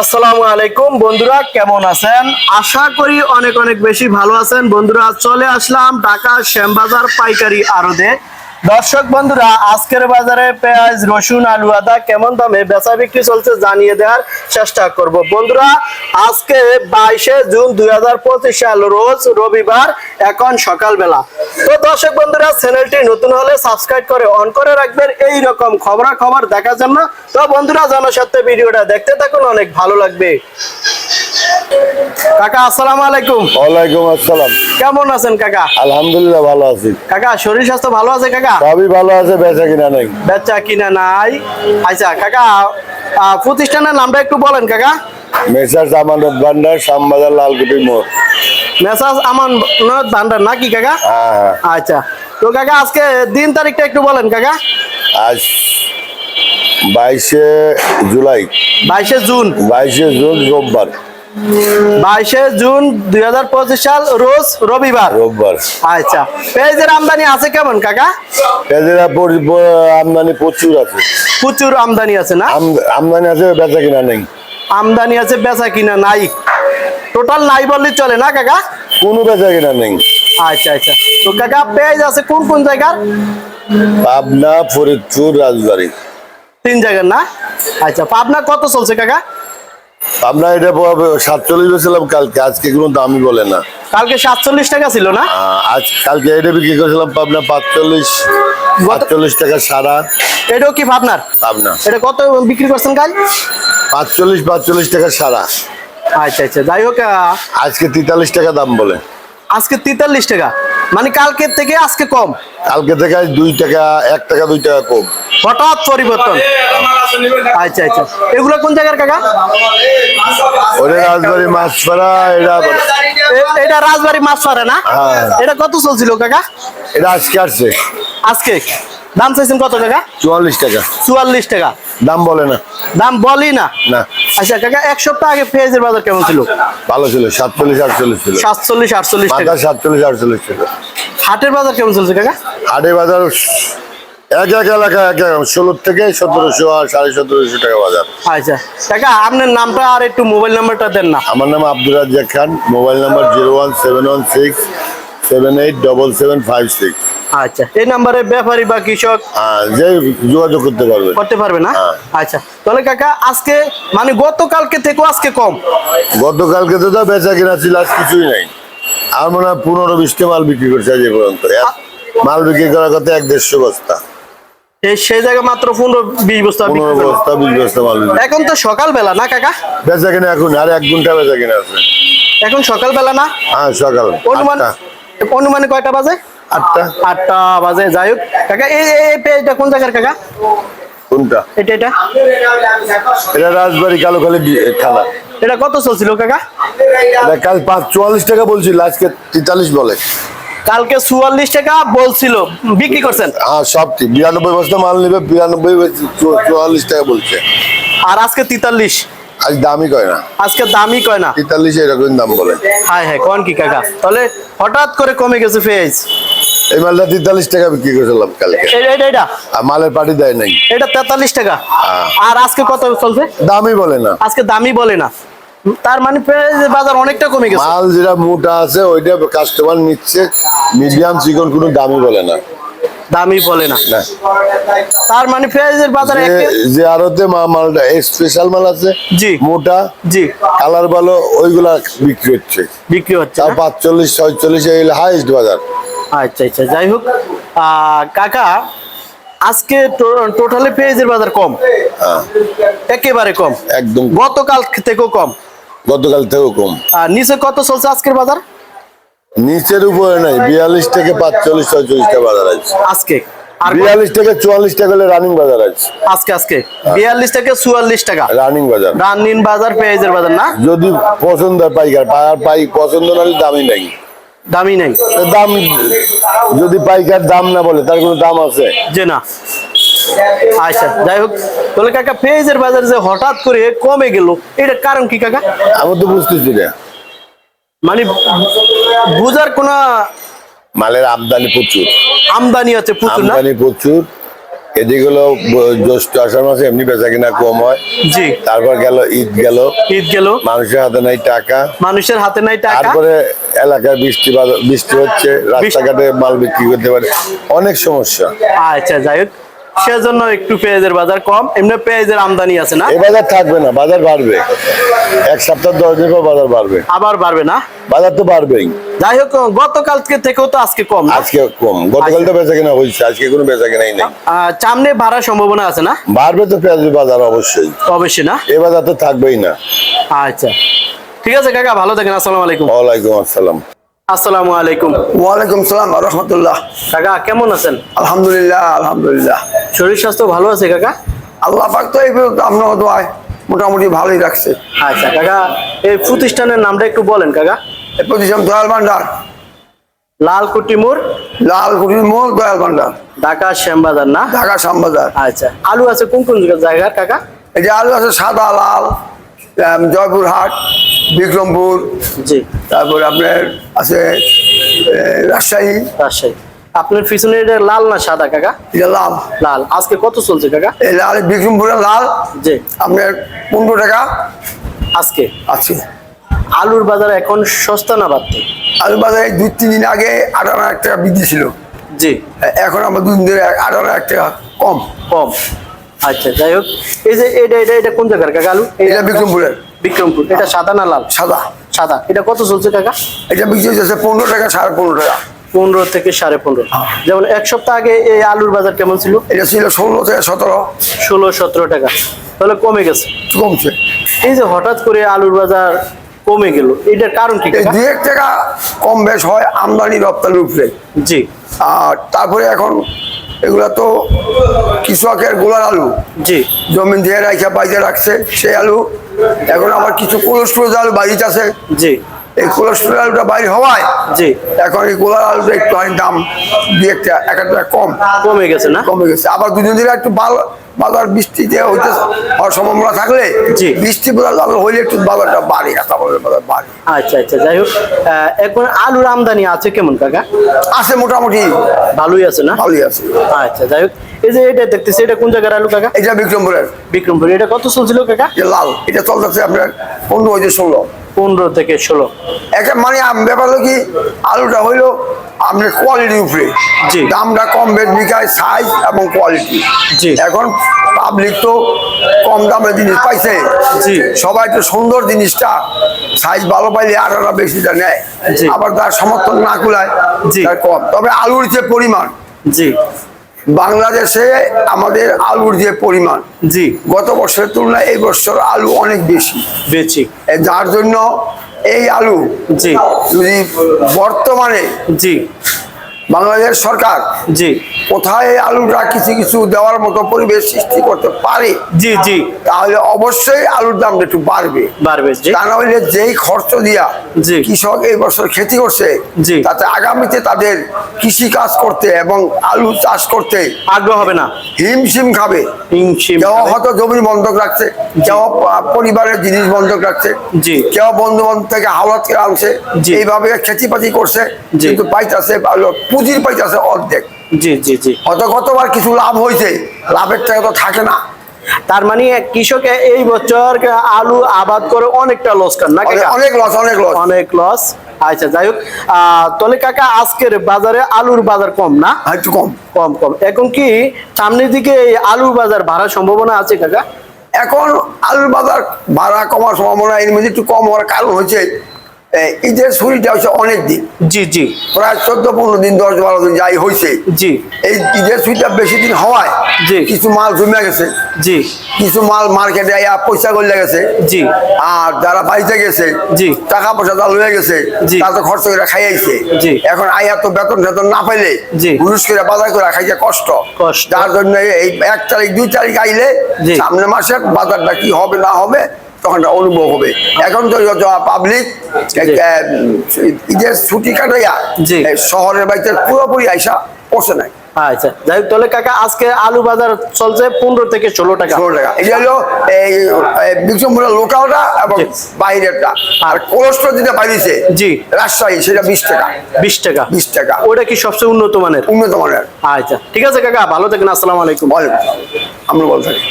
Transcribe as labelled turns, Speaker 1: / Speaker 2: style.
Speaker 1: আসসালামু আলাইকুম। বন্ধুরা, কেমন আছেন? আশা করি অনেক অনেক বেশি ভালো আছেন। বন্ধুরা, চলে আসলাম ঢাকা শ্যামবাজার পাইকারি আড়তে। দর্শক বন্ধুরা, আজকের বাজারে পেঁয়াজ, রসুন, আলু, আদা কেমন দামে বেচা বিক্রি চলছে জানিয়ে দেওয়ার চেষ্টা করব। বন্ধুরা, আজকে বাইশে জুন দুই হাজার পঁচিশ সাল রোজ রবিবার, এখন সকালবেলা। তো দর্শক বন্ধুরা, চ্যানেলটি নতুন হলে সাবস্ক্রাইব করে অন করে রাখবেন। এই রকম খবরা খবর দেখার জন্য। তো বন্ধুরা, জনস্বার্থে ভিডিওটা দেখতে থাকুন, অনেক ভালো লাগবে। কাকা আসসালামু আলাইকুম।
Speaker 2: ওয়ালাইকুম আসসালাম।
Speaker 1: কেমন আছেন কাকা?
Speaker 2: আলহামদুলিল্লাহ ভালো আছি।
Speaker 1: কাকা শরীর স্বাস্থ্য ভালো আছে কাকা?
Speaker 2: সবই ভালো আছে বেচা কিনা নেই।
Speaker 1: বেচা কিনা নাই। আচ্ছা কাকা প্রতিষ্ঠানের নামটা একটু বলেন কাকা।
Speaker 2: মেসার্স আমানত ভান্ডার শ্যামবাজার লালকুটির মোড়।
Speaker 1: মেসাজ আমান ভান্ডার নাকি কাকা?
Speaker 2: হ্যাঁ হ্যাঁ।
Speaker 1: আচ্ছা তো কাকা আজকে দিন তারিখটা একটু বলেন কাকা।
Speaker 2: আজ বাইশে জুলাই।
Speaker 1: বাইশে জুন।
Speaker 2: বাইশে জুন রোববার।
Speaker 1: বাইশে জুন দু হাজার পঁচিশ সাল রোজ রবিবার।
Speaker 2: রোববার।
Speaker 1: আচ্ছা পেঁয়াজের আমদানি আছে কেমন কাকা?
Speaker 2: পেঁয়াজেরা আমদানি প্রচুর আছে।
Speaker 1: প্রচুর আমদানি আছে না?
Speaker 2: আম- আমদানি আছে বেচা কিনা নেই।
Speaker 1: আমদানি আছে বেচা কিনা নাই। টোটাল নাই বললে চলে না কাকা?
Speaker 2: কোনো বেচা কিনা নেই।
Speaker 1: আচ্ছা আচ্ছা। তো কাকা পেঁয়াজ আছে কোন কোন জায়গার?
Speaker 2: পাবনা ফরিদপুর রাজবাড়ি।
Speaker 1: তিন জায়গার না? আচ্ছা পাবনা কত চলছে কাকা?
Speaker 2: পাবনা এটা সাতচল্লিশ বেছিলাম কালকে আজকে কোনো দামই বলে না।
Speaker 1: কালকে সাতচল্লিশ টাকা ছিল না?
Speaker 2: আজ কালকে এটা বিক্রি করেছিলাম পাবনা পাঁচচল্লিশ পাঁচচল্লিশ টাকা সারা।
Speaker 1: এটাও কি পাবনার?
Speaker 2: পাবনা।
Speaker 1: এটা কত বিক্রি করছেন কাল?
Speaker 2: পাঁচচল্লিশ পাঁচচল্লিশ টাকা সারা।
Speaker 1: আচ্ছা আচ্ছা যাই হোক
Speaker 2: আজকে তেতাল্লিশ টাকা দাম বলে।
Speaker 1: আজকে তেতাল্লিশ টাকা। মানে কালকের থেকে আজকে কম।
Speaker 2: কালকে থেকে দুই টাকা এক টাকা দুই টাকা কম।
Speaker 1: হঠাৎ পরিবর্তন। আচ্ছা আচ্ছা। এগুলো কোন জায়গার কাকা?
Speaker 2: ওরে রাজবাড়ি মাছ পাড়া এটা
Speaker 1: এটা রাজবাড়ি মাছ পারে না?
Speaker 2: হ্যাঁ।
Speaker 1: এটা কত চলছিল কাকা?
Speaker 2: এটা আজকে আসছে।
Speaker 1: আজকে? দাম চাইছেন কত টাকা
Speaker 2: চুয়াল্লিশ টাকা।
Speaker 1: চুয়াল্লিশ টাকা।
Speaker 2: দাম বলে না।
Speaker 1: দাম বলি না?
Speaker 2: না।
Speaker 1: আচ্ছা কাকা এক সপ্তাহ আগে পেঁয়াজের বাজার কেমন ছিল?
Speaker 2: ভালো ছিল সাতচল্লিশ আটচল্লিশ ছিল।
Speaker 1: সাতচল্লিশ আটচল্লিশ টাকা।
Speaker 2: সাতচল্লিশ আটচল্লিশ ছিল
Speaker 1: হাটের বাজার কেমন চলছে কাকা?
Speaker 2: হাটে বাজার এক এক এলাকা এক এক ষোলোর থেকে সতেরোশো আর সাড়ে সতেরোশো টাকা বাজার।
Speaker 1: আচ্ছা। কাকা আপনার নামটা আর একটু মোবাইল নাম্বারটা দেন না।
Speaker 2: আমার নাম Abdul Razzak Khan. Mobile number zero one seven one six seven eight double seven five six.
Speaker 1: আচ্ছা। এই নাম্বারে ব্যাপারী বা কৃষক
Speaker 2: যে যোগাযোগ করতে পারবে।
Speaker 1: করতে পারবে না?
Speaker 2: হ্যাঁ।
Speaker 1: আচ্ছা। তাহলে কাকা আজকে মানে গতকালকে থেকে আজকে কম?
Speaker 2: গতকালকে তো বেচা কিনা ছিল আজ কিছুই নাই। আর মনে হয় পনেরো বিশটা মাল বিক্রি করছে আজ পর্যন্ত। মাল বিক্রি করার কথা এক দেড়শো বস্তা।
Speaker 1: সেই মাত্র পনেরো বিশ বস্তা বিক্রি
Speaker 2: পনেরো
Speaker 1: করল।
Speaker 2: বস্তা বিশ বস্তা মাল
Speaker 1: এখন তো সকালবেলা না কাকা?
Speaker 2: বেচা কিনা এখন আর এক ঘণ্টা বেচা কিনা আছে।
Speaker 1: এখন সকালবেলা না?
Speaker 2: হ্যাঁ সকাল
Speaker 1: অনুমান
Speaker 2: আটটা।
Speaker 1: অনুমানে কয়টা বাজে?
Speaker 2: আটটা।
Speaker 1: আটটা বাজে যাই হোক। কাকা এই এই কোন জায়গার কাকা?
Speaker 2: কোনটা?
Speaker 1: এটা এটা?
Speaker 2: এটা রাজবাড়ি কালো খালি
Speaker 1: এটা কত চলছিল কাকা?
Speaker 2: কাল পাঁচ চুয়াল্লিশ টাকা বলছিল আজকে তেতাল্লিশ বলে।
Speaker 1: কালকে চুয়াল্লিশ টাকা বলছিল। বিক্রি করছেন?
Speaker 2: হ্যাঁ সব ঠিক। বিরানব্বই বস্তা মাল নেবে বিরানব্বই চুয়াল্লিশ টাকা বলছে।
Speaker 1: আর আজকে তেতাল্লিশ?
Speaker 2: আজ দামই কয় না।
Speaker 1: আজকে দামই কয় না?
Speaker 2: তেতাল্লিশ এরকম দাম বলে?
Speaker 1: হাই কোন কি কাকা? তাহলে হঠাৎ করে কমে গেছে পেঁয়াজ
Speaker 2: এই মালটা তেতাল্লিশ টাকা বিক্রি করেছিলাম কালকে।
Speaker 1: এটা
Speaker 2: আর মালের পাটি দেয় নাই।
Speaker 1: এটা তেতাল্লিশ টাকা?
Speaker 2: হ্যাঁ।
Speaker 1: আর আজকে কত চলছে?
Speaker 2: দামই বলে না।
Speaker 1: আজকে দামই বলে না। তার মানে পেঁয়াজের বাজার অনেকটা কমে গেছে।
Speaker 2: মাল যেটা মোটা আছে ওইটা কাস্টমার নিচ্ছে মিডিয়াম চিকন কোনো দামই বলে না।
Speaker 1: দামই বলে না। তার মানে পেঁয়াজের বাজারে
Speaker 2: যে- আরতে মালটা স্পেশাল মাল আছে
Speaker 1: জি।
Speaker 2: মোটা
Speaker 1: জি।
Speaker 2: কালার ভালো ওইগুলা বিক্রি হচ্ছে।
Speaker 1: বিক্রি হচ্ছে না?
Speaker 2: পাঁচচল্লিশ ছয়চল্লিশ এই হাইস্ট বাজার।
Speaker 1: আচ্ছা আচ্ছা যাই হোক। কাকা আজকে টোটালি পেঁয়াজের বাজার কম।
Speaker 2: হ্যাঁ।
Speaker 1: একেবারে কম।
Speaker 2: একদম
Speaker 1: গতকাল থেকেও কম।
Speaker 2: গতকাল থেকেও কম।
Speaker 1: আর নিচে কত চলছে আজকের বাজার?
Speaker 2: নিচের উপরে নাই বিয়াল্লিশ থেকে পাঁচচল্লিশ ছয়চল্লিশ টাকা বাজার আছে।
Speaker 1: আজকে? আর
Speaker 2: বিয়াল্লিশ থেকে চুয়াল্লিশ টাকা হলে রানিং বাজার আছে।
Speaker 1: আজকে আজকে? বিয়াল্লিশ থেকে চুয়াল্লিশ টাকা?
Speaker 2: রানিং বাজার।
Speaker 1: রানিন বাজার পেঁয়াজের বাজার না?
Speaker 2: যদি পছন্দ হয় পাইকার পাই পছন্দ না হলে দামই নাই।
Speaker 1: দামি নেই।
Speaker 2: তো দাম যদি পাইকার দাম না বলে তার কোনো দাম আছে?
Speaker 1: যে না। আচ্ছা যাই হোক। তাহলে কাকা পেঁয়াজের বাজার যে হঠাৎ করে কমে গেল এটা কারণ কি কাকা?
Speaker 2: আমি তো বুঝতেছি না।
Speaker 1: মানে বুঝার কোন
Speaker 2: মালের আমদানি প্রচুর।
Speaker 1: আমদানি আছে প্রচুর না?
Speaker 2: আমদানি প্রচুর। এদিকে জ্যৈষ্ঠ আষাঢ় মাসে এমনি বেচা কিনা কম হয়।
Speaker 1: জি।
Speaker 2: তারপর গেল ঈদ গেল।
Speaker 1: ঈদ গেল।
Speaker 2: মানুষের হাতে নাই টাকা।
Speaker 1: মানুষের হাতে নাই টাকা।
Speaker 2: তারপরে এলাকায় বৃষ্টি বৃষ্টি হচ্ছে। রাস্তাঘাটে মাল বিক্রি করতে পারে। অনেক সমস্যা।
Speaker 1: আচ্ছা যাই হোক। সেজন্য একটু পেঁয়াজের বাজার কম। এমনি পেঁয়াজের আমদানি আছে না?
Speaker 2: এ বাজার থাকবে না বাজার বাড়বে। এক সপ্তাহ দশ দিন পর বাজার বাড়বে।
Speaker 1: আবার বাড়বে না?
Speaker 2: বাজার তো বাড়বেই।
Speaker 1: যাই হোক গতকালকে থেকেও তো আজকে কম
Speaker 2: আজকে কম। গতকাল তো বেচা কিনা হয়েছে আজকে কোনো বেচা কিনাই নেই।
Speaker 1: সামনে বাড়ার সম্ভাবনা আছে না?
Speaker 2: বাড়বে তো পেঁয়াজের বাজার অবশ্যই।
Speaker 1: অবশ্যই না?
Speaker 2: এ বাজার তো থাকবেই না।
Speaker 1: আচ্ছা। ঠিক আছে কাকা ভালো থাকেন আসসালামু আলাইকুম।
Speaker 2: ওয়ালাইকুম আসসালাম।
Speaker 1: আসসালামু আলাইকুম।
Speaker 3: ওয়ালাইকুম সালাম রহমতুল্লাহ
Speaker 1: কাকা কেমন আছেন?
Speaker 3: আলহামদুলিল্লাহ আলহামদুলিল্লাহ।
Speaker 1: শরীর স্বাস্থ্য ভালো আছে কাকা?
Speaker 3: আল্লাহ পাক তো এই আপনার দোয়ায় মোটামুটি ভালোই রাখছে।
Speaker 1: আচ্ছা কাকা এই প্রতিষ্ঠানের নামটা একটু বলেন কাকা।
Speaker 3: এই প্রতিষ্ঠান দয়াল ভান্ডার।
Speaker 1: লালকুটি মোড়?
Speaker 3: লালকুটির মোড় দয়াল ভান্ডার।
Speaker 1: ঢাকা শ্যামবাজার না?
Speaker 3: ঢাকা শ্যামবাজার।
Speaker 1: আচ্ছা আলু আছে কোন কোন জায়গার কাকা?
Speaker 3: এই যে আলু আছে সাদা লাল জয়পুরহাট বিক্রমপুর
Speaker 1: জি।
Speaker 3: তারপর আপনার আছে রাজশাহী।
Speaker 1: রাজশাহী। আপনার পিছনে এটা লাল না সাদা কাকা?
Speaker 3: এটা লাল।
Speaker 1: লাল। আজকে কত চলছে কাকা?
Speaker 3: এই লাল বিক্রমপুরের লাল।
Speaker 1: জি।
Speaker 3: আপনার পনেরো টাকা।
Speaker 1: আজকে?
Speaker 3: আছে
Speaker 1: আলুর বাজার এখন সস্তা না বাড়তে?
Speaker 3: আলুর বাজারে দুই তিন দিন আগে আঠারো এক টাকা বৃদ্ধি ছিল।
Speaker 1: জি।
Speaker 3: এখন আমার দুদিন ধরে আঠারো এক টাকা কম।
Speaker 1: কম। আচ্ছা যাই হোক। এই যে এটা এটা এটা কোন জায়গার কাকা আলু?
Speaker 3: এটা বিক্রমপুরের।
Speaker 1: বিক্রমপুর। এটা সাদা না লাল?
Speaker 3: সাদা।
Speaker 1: সাদা। এটা কত চলছে কাকা?
Speaker 3: এটা বিক্রি হচ্ছে পনেরো টাকা সাড়ে পনেরো টাকা।
Speaker 1: পনেরো থেকে সাড়ে পনেরো। যেমন এক সপ্তাহ আগে এই আলুর বাজার কেমন ছিল?
Speaker 3: এটা ছিল ষোলো থেকে সতেরো।
Speaker 1: ষোলো সতেরো টাকা। তাহলে কমে গেছে।
Speaker 3: কমছে।
Speaker 1: এই যে হঠাৎ করে আলুর বাজার কমে গেল এটার কারণ কি?
Speaker 3: দু এক টাকা কম বেশ হয় আমদানি রপ্তানির উপরে।
Speaker 1: জি।
Speaker 3: আর তারপরে এখন এগুলা তো কৃষকের গোলার আলু।
Speaker 1: জি।
Speaker 3: জমিন দিয়ে রাখা বাইরে রাখছে সেই আলু। এখন আবার কিছু কোলেস্ট্রল আলু বাড়িতে আছে।
Speaker 1: জি।
Speaker 3: এই কোলেস্ট্রল আলুটা বাইরে হওয়ায়
Speaker 1: জি।
Speaker 3: এখন এই গোলার আলুটা একটু দাম দিয়ে একটা এক একটা কম।
Speaker 1: কমে গেছে না?
Speaker 3: কমে গেছে। আবার দুদিন ধরে একটু ভালো বাজার বৃষ্টিতে হইতে হওয়ার সম্ভাবনা থাকলে
Speaker 1: জি।
Speaker 3: বৃষ্টি বাজার হইলে একটু বাজারটা বাড়ে কাঁচা বাজার বাড়ে।
Speaker 1: আচ্ছা আচ্ছা যাই হোক। এখন আলুর আমদানি আছে কেমন কাকা?
Speaker 3: আছে মোটামুটি।
Speaker 1: ভালোই আছে না?
Speaker 3: ভালোই আছে।
Speaker 1: আচ্ছা যাই হোক। এই যে এটা দেখতেছি এটা কোন জায়গার আলু কাকা?
Speaker 3: এটা বিক্রমপুরের।
Speaker 1: বিক্রমপুর। এটা কত চলছিল কাকা?
Speaker 3: যে লাল। এটা চলতেছে আপনার পনেরো হইতে ষোলো।
Speaker 1: পনেরো থেকে ষোলো
Speaker 3: একটা মানে ব্যাপার হলো কি আলুটা হইল আপনার কোয়ালিটির উপরে
Speaker 1: জি।
Speaker 3: দামটা কম বেশ বিকায় সাইজ এবং কোয়ালিটি
Speaker 1: জি।
Speaker 3: এখন পাবলিক তো কম দামের জিনিস পাইছে
Speaker 1: জি।
Speaker 3: সবাই তো সুন্দর জিনিসটা সাইজ ভালো পাইলে আর ওরা বেশিটা নেয়
Speaker 1: জি।
Speaker 3: আবার তার সমর্থন না কুলায়
Speaker 1: জি।
Speaker 3: কম তবে আলুর যে পরিমাণ
Speaker 1: জি
Speaker 3: বাংলাদেশে আমাদের আলুর যে পরিমাণ
Speaker 1: জি।
Speaker 3: গত বছরের তুলনায় এই বছর আলু অনেক বেশি। বেশি। যার জন্য এই আলু
Speaker 1: জি।
Speaker 3: যদি বর্তমানে
Speaker 1: জি।
Speaker 3: বাংলাদেশ সরকার
Speaker 1: জি।
Speaker 3: কোথায় আলুটা কিছু কিছু দেওয়ার মতো পরিবেশ সৃষ্টি করতে পারে
Speaker 1: জি জি
Speaker 3: তাহলে অবশ্যই আলুর দামটা একটু বাড়বে
Speaker 1: বাড়বে
Speaker 3: তা না হলে যেই খরচ দিয়া। কৃষক এই বছর খেতি করছে। তাতে আগামীতে তাদের কৃষি কাজ করতে এবং আলু চাষ করতে
Speaker 1: আগ্রহ হবে না
Speaker 3: হিমশিম খাবে
Speaker 1: হিমশিম
Speaker 3: কেউ হয়তো জমি বন্ধক রাখছে কেউ পরিবারের জিনিস বন্ধক রাখছে
Speaker 1: জি।
Speaker 3: কেউ বন্ধু বান্ধব থেকে হাওলাত করে আনছে। এইভাবে খেতিপাতি করছে। কিন্তু পাইতাছে পুঁজির পাইতাছে অর্ধেক
Speaker 1: জি জি জি।
Speaker 3: হয়তো গতবার কিছু লাভ হয়েছে লাভের টাকা তো থাকে না।
Speaker 1: তার মানে কৃষক এই বছর আলু আবাদ করে অনেকটা লস কান না
Speaker 3: অনেক- লস অনেক লস
Speaker 1: অনেক লস আচ্ছা যাই হোক তাহলে কাকা আজকের বাজারে আলুর বাজার কম না?
Speaker 3: একটু কম।
Speaker 1: কম কম। এখন কি সামনের দিকে এই আলুর বাজার বাড়ার সম্ভাবনা আছে কাকা?
Speaker 3: এখন আলুর বাজার ভাড়া কমার সম্ভাবনা এর মধ্যে একটু কম হওয়ার কারণ হচ্ছে এই ঈদের ছুটিটা হচ্ছে অনেক দিন
Speaker 1: জি জি
Speaker 3: প্রায় চোদ্দ পনেরো দিন দশ বারো দিন যাই হয়েছে
Speaker 1: জি
Speaker 3: এই ঈদের ছুটিটা বেশি দিন হওয়ায়
Speaker 1: জি।
Speaker 3: কিছু মাল জমে গেছে
Speaker 1: জি
Speaker 3: কিছু মাল মার্কেটে আইয়া পয়সা গলে গেছে
Speaker 1: জি
Speaker 3: আর যারা বাড়িতে গেছে
Speaker 1: জি।
Speaker 3: টাকা পয়সা তার লয়ে গেছে
Speaker 1: জি।
Speaker 3: তারা তো খরচ করে খাইয়াইছে
Speaker 1: জি।
Speaker 3: এখন আইয়া তো বেতন টেতন না পাইলে
Speaker 1: জি।
Speaker 3: ঘুষ করে বাজার করে খাইতে কষ্ট
Speaker 1: কষ্ট।
Speaker 3: যার জন্য এই এক তারিখ দুই তারিখ আইলে। সামনের মাসের বাজারটা কি হবে না হবে তখন অনুভব হবে। এখন তো যত পাবলিক ঈদের ছুটি কাটাইয়া শহরের বাড়িতে পুরোপুরি আইসা পড়ছে নাই।
Speaker 1: আচ্ছা যাই হোক তাহলে কাকা আজকে আলু বাজার চলছে পনেরো থেকে ষোলো টাকা।
Speaker 3: ষোলো টাকা। এটা হলো এই বিক্রমপুরের লোকালটা এবং
Speaker 1: জি।
Speaker 3: বাইরেরটা। আর কোলেস্ট্রল যেটা বাইরেছে
Speaker 1: জি।
Speaker 3: রাজশাহী সেটা বিশ টাকা।
Speaker 1: বিশ টাকা।
Speaker 3: বিশ টাকা।
Speaker 1: ওটা কি সবচেয়ে উন্নত মানের?
Speaker 3: উন্নত মানের।
Speaker 1: আচ্ছা ঠিক আছে কাকা ভালো থাকেন আসসালামু আলাইকুম।
Speaker 3: বলেন আমরা বলতে থাকি।